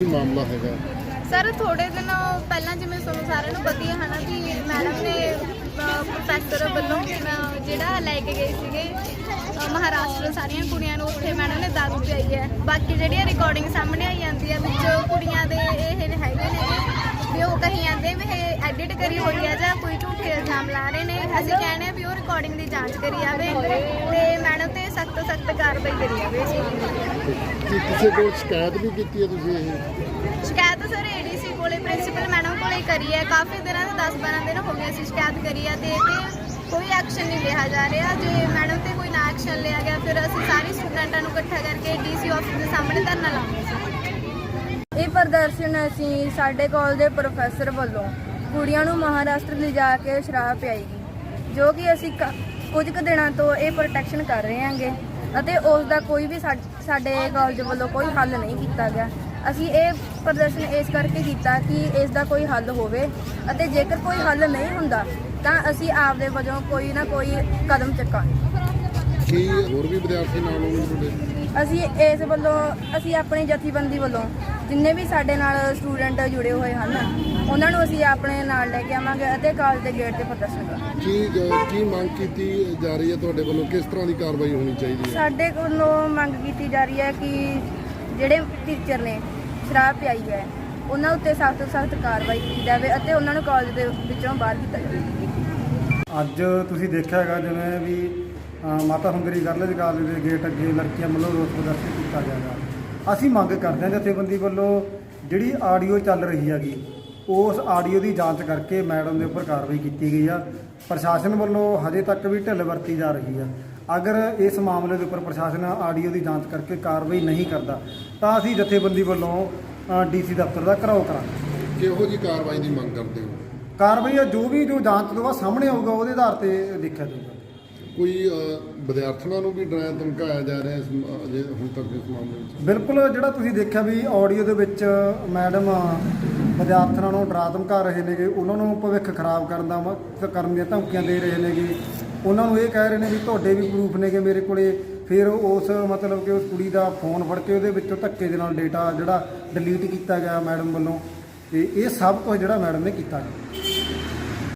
ਕੀ ਮਾਮਲਾ ਹੈਗਾ? ਸਰ ਥੋੜੇ ਦਿਨ ਪਹਿਲਾਂ ਜਿਵੇਂ ਤੁਹਾਨੂੰ ਸਾਰਿਆਂ ਨੂੰ ਪਤਾ ਹੀ ਹੈ ਨਾ ਵੀ ਮੈਡਮ ਨੇ ਪ੍ਰੋਫੈਸਰ ਵੱਲੋਂ ਜਿਹੜਾ ਲੈ ਕੇ ਗਏ ਸੀਗੇ ਮਹਾਰਾਸ਼ਟਰ ਸਾਰੀਆਂ ਕੁੜੀਆਂ ਨੂੰ, ਉੱਥੇ ਮੈਡਮ ਨੇ ਦਾਰੂ ਪਿਆਈ ਹੈ। ਬਾਕੀ ਜਿਹੜੀਆਂ ਰਿਕਾਰਡਿੰਗ ਸਾਹਮਣੇ ਆਈ ਜਾਂਦੀ ਹੈ, ਵਿੱਚ ਕੁੜੀਆਂ ਦੇ ਇਹ ਹੈਗੇ ਨੇ, ਵੀ ਉਹ ਕਹੀ ਜਾਂਦੇ ਵੀ ਇਹ ਐਡਿਟ ਕਰੀ ਹੋਈ ਹੈ ਜਾਂ ਕੋਈ ਝੂਠੇ ਇਲਜ਼ਾਮ ਲਾ ਰਹੇ ਨੇ। ਅਸੀਂ ਕਹਿੰਦੇ ਵੀ ਉਹ ਰਿਕਾਰਡਿੰਗ ਦੀ ਜਾਂਚ ਕਰੀ ਜਾਵੇ ਤੇ ਮੈਡਮ ਤੇ ਸਖਤ ਸਖਤ ਕਾਰਵਾਈ ਕਰੀ ਜਾਵੇ ਕੀ ਕਿਸੇ ਕੋਲ ਸ਼ਿਕਾਇਤ ਵੀ ਕੀਤੀ ਹੈ ਤੁਸੀਂ ਇਹ? ਸ਼ਿਕਾਇਤ ਸਰ ਏਡੀਸੀ ਕੋਲੇ ਪ੍ਰਿੰਸੀਪਲ ਮੈਡਮ ਕੋਲੇ ਕਰੀ ਹੈ। ਕਾਫੀ ਦਿਨਾਂ ਤੋਂ 10-12 ਦਿਨ ਹੋ ਗਏ ਅਸੀਂ ਸ਼ਿਕਾਇਤ ਕਰੀ ਹੈ ਤੇ ਇਹ ਤੇ ਕੋਈ ਐਕਸ਼ਨ ਨਹੀਂ ਲਿਆ ਜਾ ਰਿਹਾ। ਜੇ ਮੈਡਮ ਤੇ ਕੋਈ ਨਾ ਐਕਸ਼ਨ ਲਿਆ ਗਿਆ ਫਿਰ ਅਸੀਂ ਸਾਰੇ ਸਟੂਡੈਂਟਾਂ ਨੂੰ ਇਕੱਠਾ ਕਰਕੇ ਡੀਸੀ ਆਫਿਸ ਦੇ ਸਾਹਮਣੇ ਧਰਨਾ ਲਾਵਾਂਗੇ ਇਹ ਪ੍ਰਦਰਸ਼ਨ ਅਸੀਂ ਸਾਡੇ ਕਾਲਜ ਦੇ ਪ੍ਰੋਫੈਸਰ ਵੱਲੋਂ ਕੁੜੀਆਂ ਨੂੰ ਮਹਾਰਾਸ਼ਟਰ ਲਿਜਾ ਕੇ ਸ਼ਰਾਬ ਪਿਆਈ ਗਈ ਜੋ ਕਿ ਅਸੀਂ ਕ- ਕੁਝ ਕੁ ਦਿਨਾਂ ਤੋਂ ਇਹ ਪ੍ਰੋਟੈਕਸ਼ਨ ਕਰ ਰਹੇ ਹਾਂਗੇ। ਅਤੇ ਉਸ ਦਾ ਕੋਈ ਵੀ ਸਾ- ਸਾਡੇ ਕਾਲਜ ਵੱਲੋਂ ਕੋਈ ਹੱਲ ਨਹੀਂ ਕੀਤਾ ਗਿਆ। ਅਸੀਂ ਇਹ ਪ੍ਰਦਰਸ਼ਨ ਇਸ ਕਰਕੇ ਕੀਤਾ ਕਿ ਇਸ ਦਾ ਕੋਈ ਹੱਲ ਹੋਵੇ ਅਤੇ ਜੇਕਰ ਕੋਈ ਹੱਲ ਨਹੀਂ ਹੁੰਦਾ, ਤਾਂ ਅਸੀਂ ਆਪਦੇ ਵਜੋਂ ਕੋਈ ਨਾ ਕੋਈ ਕਦਮ ਚੱਕਾਂਗੇ। ਕੀ ਹੋਰ ਵੀ ਵਿਦਿਆਰਥੀ ਨਾਲ ਹੋਣਗੇ ਤੁਹਾਡੇ? ਅਸੀਂ ਇਸ ਵੱਲੋਂ ਅਸੀਂ ਆਪਣੀ ਜਥੇਬੰਦੀ ਵੱਲੋਂ ਜਿੰਨੇ ਵੀ ਸਾਡੇ ਨਾਲ ਸਟੂਡੈਂਟ ਜੁੜੇ ਹੋਏ ਹਨ ਉਹਨਾਂ ਨੂੰ ਅਸੀਂ ਆਪਣੇ ਨਾਲ ਲੈ ਕੇ ਆਵਾਂਗੇ ਅਤੇ ਕਾਲਜ ਦੇ ਗੇਟ ਤੇ ਪ੍ਰਦਰਸ਼ਨ ਕਰਾਂਗੇ। ਕੀ ਕੀ ਮੰਗ ਕੀਤੀ ਜਾ ਰਹੀ ਹੈ ਤੁਹਾਡੇ ਵੱਲੋਂ? ਕਿਸ ਤਰ੍ਹਾਂ ਦੀ ਕਾਰਵਾਈ ਹੋਣੀ ਚਾਹੀਦੀ ਹੈ? ਸਾਡੇ ਵੱਲੋਂ ਮੰਗ ਕੀਤੀ ਜਾ ਰਹੀ ਹੈ ਕਿ ਜਿਹੜੇ ਟੀਚਰ ਨੇ ਸ਼ਰਾਬ ਪਿਆਈ ਹੈ ਉਹਨਾਂ ਉੱਤੇ ਸਖਤ ਸਖਤ ਕਾਰਵਾਈ ਕੀਤੀ ਜਾਵੇ ਅਤੇ ਉਹਨਾਂ ਨੂੰ ਕਾਲਜ ਦੇ ਵਿੱਚੋਂ ਬਾਹਰ ਕੀਤਾ ਜਾਵੇ। ਅੱਜ ਤੁਸੀਂ ਦੇਖਿਆ ਹੈਗਾ ਜਿਵੇਂ ਵੀ ਮਾਤਾ ਸੁੰਦਰੀ ਗਰਲਜ ਕਾਲਜ ਦੇ ਗੇਟ ਅੱਗੇ ਲੜਕੀਆਂ ਵੱਲੋਂ ਰੋਸ ਪ੍ਰਦਰਸ਼ਨ ਕੀਤਾ ਗਿਆ ਗਾ ਅਸੀਂ ਮੰਗ ਕਰਦੇ ਹਾਂ ਜਥੇਬੰਦੀ ਵੱਲੋਂ ਜਿਹੜੀ ਆਡੀਓ ਚੱਲ ਰਹੀ ਹੈਗੀ ਉਸ ਆਡੀਓ ਦੀ ਜਾਂਚ ਕਰਕੇ ਮੈਡਮ ਦੇ ਉੱਪਰ ਕਾਰਵਾਈ ਕੀਤੀ ਗਈ ਆ। ਪ੍ਰਸ਼ਾਸਨ ਵੱਲੋਂ ਹਜੇ ਤੱਕ ਵੀ ਢਿੱਲ ਵਰਤੀ ਜਾ ਰਹੀ ਆ। ਅਗਰ ਇਸ ਮਾਮਲੇ ਦੇ ਉੱਪਰ ਪ੍ਰਸ਼ਾਸਨ ਆਡੀਓ ਦੀ ਜਾਂਚ ਕਰਕੇ ਕਾਰਵਾਈ ਨਹੀਂ ਕਰਦਾ ਤਾਂ ਅਸੀਂ ਜਥੇਬੰਦੀ ਵੱਲੋਂ ਡੀਸੀ ਦਫ਼ਤਰ ਦਾ ਘਰਾਓ ਕਰਾਂਗੇ। ਕਿਹੋ ਜੀ ਕਾਰਵਾਈ ਦੀ ਮੰਗ ਕਰਦੇ ਹੋ? ਕਾਰਵਾਈ ਆ ਜੋ ਵੀ ਜੋ ਜਾਂਚ ਤੋਂ ਬਾਅਦ ਸਾਹਮਣੇ ਆਊਗਾ ਉਹਦੇ ਆਧਾਰ ਤੇ ਦੇਖਿਆ ਜਾਊਗਾ। ਕੋਈ ਅ, ਵਿਦਿਆਰਥੀਆਂ ਨੂੰ ਵੀ ਡਰਾਇਆ ਧਮਕਾਇਆ ਜਾ ਰਿਹਾ ਇਸ ਅਜੇ ਹੁਣ ਤੱਕ ਇਸ ਮਾਮਲੇ ਵਿੱਚ? ਬਿਲਕੁਲ ਜਿਹੜਾ ਤੁਸੀਂ ਦੇਖਿਆ ਵੀ ਆਡੀਓ ਦੇ ਵਿੱਚ ਮੈਡਮ ਵਿਦਿਆਰਥੀਆਂ ਨੂੰ ਡਰਾ ਧਮਕਾ ਰਹੇ ਨੇਗੇ ਉਹਨਾਂ ਨੂੰ ਭਵਿੱਖ ਖਰਾਬ ਕਰਨ ਦਾ ਮ- ਕਰਨ ਦੀਆਂ ਧਮਕੀਆਂ ਦੇ ਰਹੇ ਨੇਗੇ। ਉਹਨਾਂ ਨੂੰ ਇਹ ਕਹਿ ਰਹੇ ਨੇ ਵੀ ਤੁਹਾਡੇ ਵੀ ਪ੍ਰੂਫ ਨੇਗੇ ਮੇਰੇ ਕੋਲੇ। ਫਿਰ ਉਸ ਮਤਲਬ ਕਿ ਉਸ ਕੁੜੀ ਦਾ ਫੋਨ ਫੜ ਕੇ ਉਹਦੇ ਵਿੱਚੋਂ ਧੱਕੇ ਦੇ ਨਾਲ ਡੇਟਾ ਜਿਹੜਾ ਡਿਲੀਟ ਕੀਤਾ ਗਿਆ ਮੈਡਮ ਵੱਲੋਂ। ਤੇ ਇਹ ਸਭ ਕੁਝ ਜਿਹੜਾ ਮੈਡਮ ਨੇ ਕੀਤਾ। ਗਿਆ